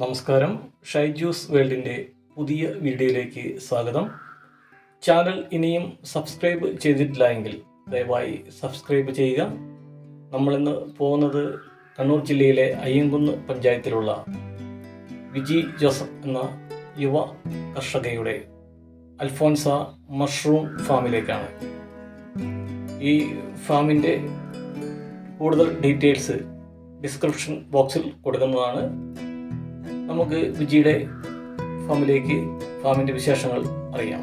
നമസ്കാരം. ഷൈജൂസ് വേൾഡിന്റെ പുതിയ വീഡിയോയിലേക്ക് സ്വാഗതം. ചാനൽ ഇനിയും സബ്സ്ക്രൈബ് ചെയ്തിട്ടില്ല എങ്കിൽ ദയവായി സബ്സ്ക്രൈബ് ചെയ്യുക. നമ്മളിന്ന് പോകുന്നത് കണ്ണൂർ ജില്ലയിലെ അയ്യങ്കുന്ന് പഞ്ചായത്തിലുള്ള വിജി ജോസഫ് എന്ന യുവ കർഷകയുടെ അൽഫോൻസ മഷ്റൂം ഫാമിലേക്കാണ്. ഈ ഫാമിന്റെ കൂടുതൽ ഡീറ്റെയിൽസ് ഡിസ്ക്രിപ്ഷൻ ബോക്സിൽ കൊടുക്കുന്നതാണ്. നമുക്ക് വിജിയുടെ ഫാമിലേക്ക് ഫാമിന്റെ വിശേഷങ്ങൾ അറിയാം.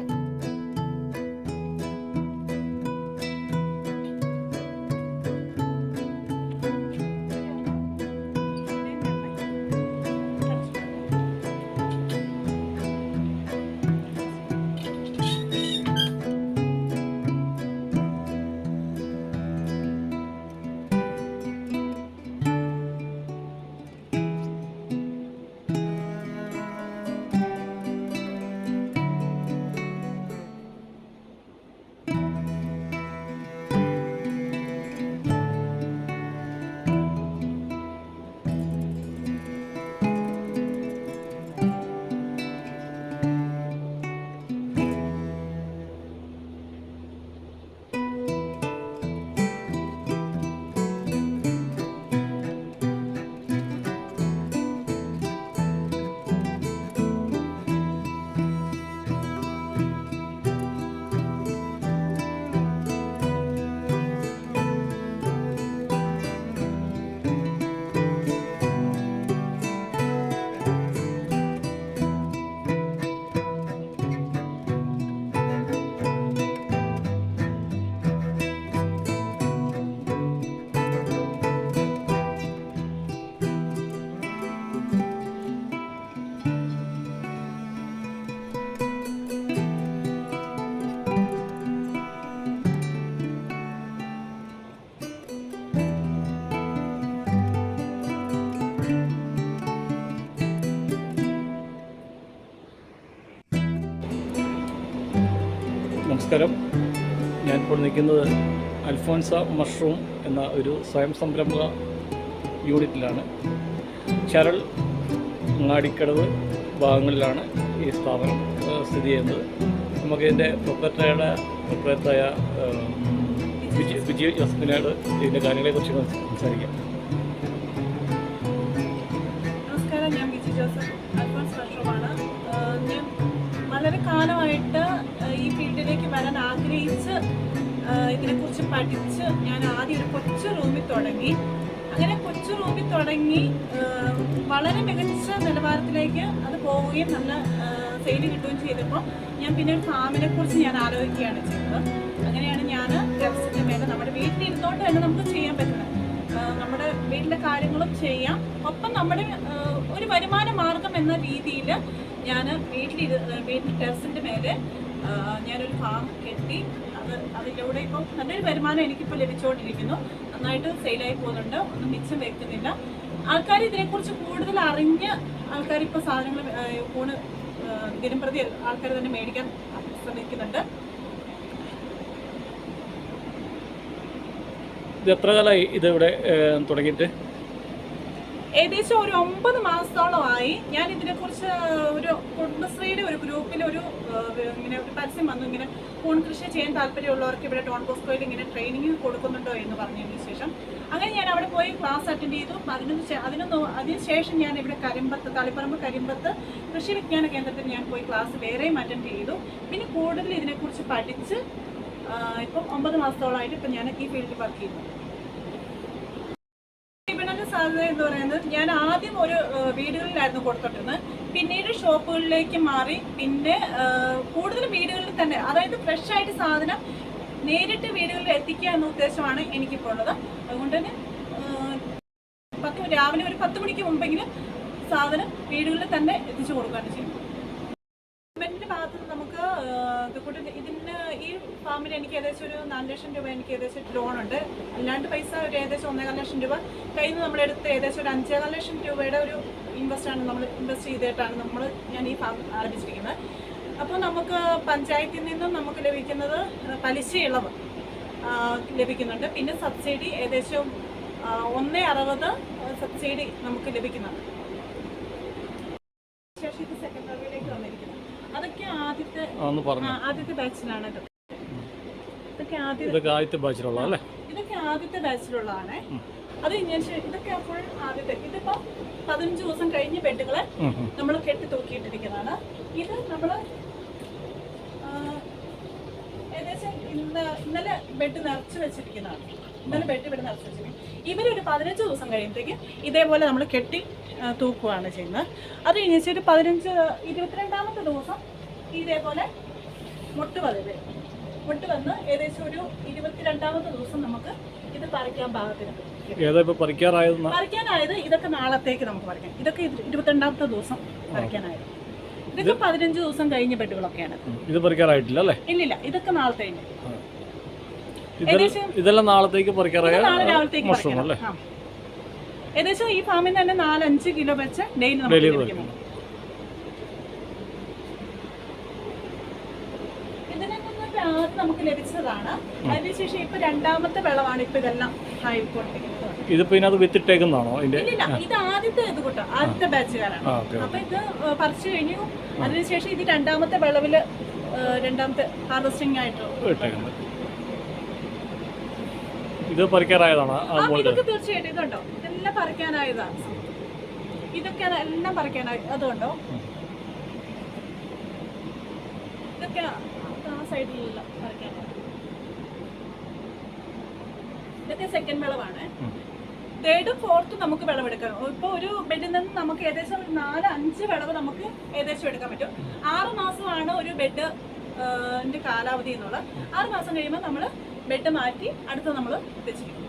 നമസ്കാരം. ഇപ്പോൾ നിൽക്കുന്നത് അൽഫോൻസ മഷ്റൂം എന്ന ഒരു സ്വയം സംരംഭ യൂണിറ്റിലാണ്. ചരൾ അങ്ങാടിക്കടവ് ഭാഗങ്ങളിലാണ് ഈ സ്ഥാപനം സ്ഥിതി ചെയ്യുന്നത്. നമുക്ക് ഇതിന്റെ പ്രൊപ്പറേറ്ററുടെ പ്രൊപ്പറേറ്ററായ വിജയ് ജോസഫിനോട് ഇതിന്റെ കാര്യങ്ങളെക്കുറിച്ച് സംസാരിക്കാം. നമസ്കാരം. ഞാൻ വിജയ് ജോസഫ് അൽഫോൺസ് മഷ്റൂമാണ്. ഞാൻ വളരെ കാലമായിട്ട് ആഗ്രഹിച്ച് ഇതിനെക്കുറിച്ച് പഠിച്ച് ഞാൻ ആദ്യം ഒരു കൊച്ചു റൂമിൽ തുടങ്ങി. അങ്ങനെ കൊച്ചു റൂമിൽ തുടങ്ങി വളരെ മികച്ച നിലവാരത്തിലേക്ക് അത് പോവുകയും നല്ല സെയിൽ കിട്ടുകയും ചെയ്തപ്പോൾ ഞാൻ പിന്നെ ഒരു ഫാമിനെ കുറിച്ച് ഞാൻ ആലോചിക്കുകയാണ് ചെയ്തത്. അങ്ങനെയാണ് ഞാൻ ടെറസിന്റെ മേലെ നമ്മുടെ വീട്ടിലിരുന്നോണ്ട് തന്നെ നമുക്ക് ചെയ്യാൻ പറ്റുന്നത്. നമ്മുടെ വീട്ടിലെ കാര്യങ്ങളും ചെയ്യാം. ഒപ്പം നമ്മുടെ ഒരു വരുമാന മാർഗം എന്ന രീതിയിൽ ഞാൻ വീട്ടിലിരു വീട്ടിൽ ടെറസിന്റെ മേലെ ഞാനൊരു ഫാം കെട്ടി. അത് അതിലൂടെ ഇപ്പം നല്ലൊരു വരുമാനം എനിക്കിപ്പോൾ ലഭിച്ചുകൊണ്ടിരിക്കുന്നു നന്നായിട്ട് സെയിലായി പോകുന്നുണ്ട്. ഒന്നും മിച്ചം വെക്കുന്നില്ല. ആൾക്കാർ ഇതിനെക്കുറിച്ച് കൂടുതൽ അറിഞ്ഞ് ആൾക്കാർ ഇപ്പോൾ സാധനങ്ങൾ ഫോണ് ദിനം പ്രതി ആൾക്കാർ തന്നെ മേടിക്കാൻ ശ്രമിക്കുന്നുണ്ട്. ഇത് എത്ര കാലമായി ഇതിവിടെ തുടങ്ങിയിട്ട്? ഏകദേശം ഒരു ഒമ്പത് മാസത്തോളമായി ഞാൻ ഇതിനെ ഇതിനെക്കുറിച്ച് ഒരു കുടുംബശ്രീയുടെ ഒരു ഗ്രൂപ്പിൽ ഒരു ഇങ്ങനെ ഒരു പരസ്യം വന്നു. ഇങ്ങനെ ഫോൺ കൃഷി ചെയ്യാൻ താല്പര്യമുള്ളവർക്ക് ഇവിടെ ഡോൺ ബോസ്കോയിൽ ഇങ്ങനെ ട്രെയിനിങ് കൊടുക്കുന്നുണ്ടോ എന്ന് പറഞ്ഞതിന് ശേഷം അങ്ങനെ ഞാൻ അവിടെ പോയി ക്ലാസ് അറ്റൻഡ് ചെയ്തു. അതിന് അതിനൊന്ന് അതിനുശേഷം ഞാൻ ഇവിടെ കരിമ്പത്ത് തളിപ്പറമ്പ് കരിമ്പത്ത് കൃഷി വിജ്ഞാന കേന്ദ്രത്തിൽ ഞാൻ പോയി ക്ലാസ് വേറെയും അറ്റൻഡ് ചെയ്തു. പിന്നെ കൂടുതൽ ഇതിനെക്കുറിച്ച് പഠിച്ച് ഇപ്പം ഒമ്പത് മാസത്തോളമായിട്ട് ഇപ്പം ഞാൻ ഈ ഫീൽഡിൽ വർക്ക് ചെയ്യുന്നു. സാധ്യത എന്ന് പറയുന്നത് ഞാൻ ആദ്യം ഒരു വീടുകളിലായിരുന്നു കൊടുത്തോണ്ടിരുന്നത് പിന്നീട് ഷോപ്പുകളിലേക്ക് മാറി പിന്നെ കൂടുതൽ വീടുകളിൽ തന്നെ അതായത് ഫ്രഷ് ആയിട്ട് സാധനം നേരിട്ട് വീടുകളിൽ എത്തിക്കുക എന്ന ഉദ്ദേശമാണ് എനിക്കിപ്പോൾ ഉള്ളത്. അതുകൊണ്ട് തന്നെ പത്ത് രാവിലെ ഒരു പത്ത് മണിക്ക് മുമ്പെങ്കിലും സാധനം വീടുകളിൽ തന്നെ എത്തിച്ചു കൊടുക്കുകയാണ് ചെയ്യുന്നത്. ബാങ്കിൽ എനിക്ക് ഏകദേശം ഒരു നാല് ലക്ഷം രൂപ എനിക്ക് ഏകദേശം ലോണുണ്ട് അല്ലാണ്ട് പൈസ ഒരു ഏകദേശം ഒന്നേകാൽ ലക്ഷം രൂപ. കയ്യിൽ നിന്ന് നമ്മളെടുത്ത് ഏകദേശം ഒരു അഞ്ചേകാൽ ലക്ഷം രൂപയുടെ ഒരു ഇൻവെസ്റ്റാണ് നമ്മൾ ഇൻവെസ്റ്റ് ചെയ്തിട്ടാണ് നമ്മൾ ഞാൻ ഈ ഫാം ആരംഭിച്ചിരിക്കുന്നത്. അപ്പോൾ നമുക്ക് പഞ്ചായത്തിൽ നിന്നും നമുക്ക് ലഭിക്കുന്നത് പലിശ ഇളവ് ലഭിക്കുന്നുണ്ട്. പിന്നെ സബ്സിഡി ഏകദേശം ഒന്ന് അറുപത് സബ്സിഡി നമുക്ക് ലഭിക്കുന്നുണ്ട്. ശേഷം ഇത് സെക്കൻഡറിയിലേക്ക് വന്നിരിക്കുന്നത് അതൊക്കെ ആദ്യത്തെ ആദ്യത്തെ ബാച്ചിലാണ് ഇത് ഇതൊക്കെ ആദ്യ ഇതൊക്കെ ആദ്യത്തെ ബാച്ചിലുള്ള അല്ലേ? ഇതൊക്കെ ആദ്യത്തെ ബാച്ചിലുള്ളതാണ് അത് ശ- ഇതൊക്കെ ആദ്യത്തെ ഇതിപ്പോ പതിനഞ്ച് ദിവസം കഴിഞ്ഞ ബെഡുകളെ. നമ്മൾ കെട്ടി തൂക്കിയിട്ടിരിക്കുന്നതാണ്. ഇത് നമ്മൾ ഏകദേശം ഇന്ന് ഇന്നലെ ബെഡ് നിറച്ച് വെച്ചിരിക്കുന്നതാണ്. ഇന്നലെ ബെഡ് ഇവിടെ നിറച്ച് വെച്ചിരിക്കുന്നത് ഇവരൊരു പതിനഞ്ച് ദിവസം കഴിയുമ്പോഴത്തേക്ക് ഇതേപോലെ നമ്മൾ കെട്ടി തൂക്കുകയാണ് ചെയ്യുന്നത്. അത് കഴിഞ്ഞ ഒരു പതിനഞ്ച് ഇരുപത്തിരണ്ടാമത്തെ ദിവസം ഇതേപോലെ മുട്ട് വരും വന്ന് ഏകദേശം ഒരു ഇരുപത്തിരണ്ടാമത്തെ ദിവസം നമുക്ക് ഇത് പറിക്കാൻ പാകത്തിന്. പറിക്കാറായതെന്ന പറിക്കാനായത് ഇതൊക്കെ നാളത്തേക്ക് നമുക്ക് പറിക്കാം. ഇതൊക്കെ ഇത് ഇരുപത്തിരണ്ടാമത്തെ ദിവസം പറിക്കാനായത്. ഇതൊക്കെ പതിനഞ്ച് ദിവസം കഴിഞ്ഞ ബെഡുകളൊക്കെയാണ്. ഇത് പറിക്കാറായിട്ടില്ല അല്ലേ? ഇല്ലില്ല ഇതൊക്കെ നാളത്തെ ഇതെല്ലാം നാളത്തേക്ക് പറിക്കാറായ. ഏകദേശം ഈ ഫാമിൽ തന്നെ നാലഞ്ച് കിലോ വെച്ച് ഡെയിലി നമുക്ക് ലഭിക്കുന്നു ആദ്യം നമുക്ക് ലഭിച്ചതാണ്. അതിനുശേഷം ഇപ്പൊ രണ്ടാമത്തെ വെള്ളമാണ് ഇപ്പൊ ഇതെല്ലാം ആയിക്കൊണ്ടിരിക്കുന്നത്. ഇതിപ്പോ ഇതിനകത്ത് വിത്തിട്ടേക്കുന്നതാണോ അതിന്റെ ഇല്ലില്ല ഇത് ആദ്യത്തെ ഇത് കൂട്ടോ ആദ്യത്തെ ബാച്ചുകാരാണ്. അപ്പൊ ഇത് പറിച്ചു കഴിഞ്ഞു. അതിനുശേഷം ഇത് രണ്ടാമത്തെ വിളവിൽ രണ്ടാമത്തെ ഹാർവസ്റ്റിംഗ് ആയിട്ട് ഇത് പറിക്കാറായതാണ്? ഇതൊക്കെ തീർച്ചയായിട്ടും ഇതുണ്ടോ? ഇതെല്ലാം പറിക്കാനായതാണ് ഇതൊക്കെ എല്ലാം പറിക്കാനായി അതുകൊണ്ടോ ഇതൊക്കെ സൈഡിലുള്ള വരയ്ക്കാൻ. ഇതൊക്കെ സെക്കൻഡ് വിളവാണ്. തേർഡും ഫോർത്തും നമുക്ക് വിളവെടുക്കാം. ഇപ്പോൾ ഒരു ബെഡിൽ നിന്ന് നമുക്ക് ഏകദേശം ഒരു നാല് അഞ്ച് വിളവ് നമുക്ക് ഏകദേശം എടുക്കാൻ പറ്റും. ആറ് മാസമാണ് ഒരു ബെഡ് കാലാവധി എന്നുള്ളത്. ആറ് മാസം കഴിയുമ്പോൾ നമ്മൾ ബെഡ് മാറ്റി അടുത്ത് നമ്മൾ വെച്ചിരിക്കും.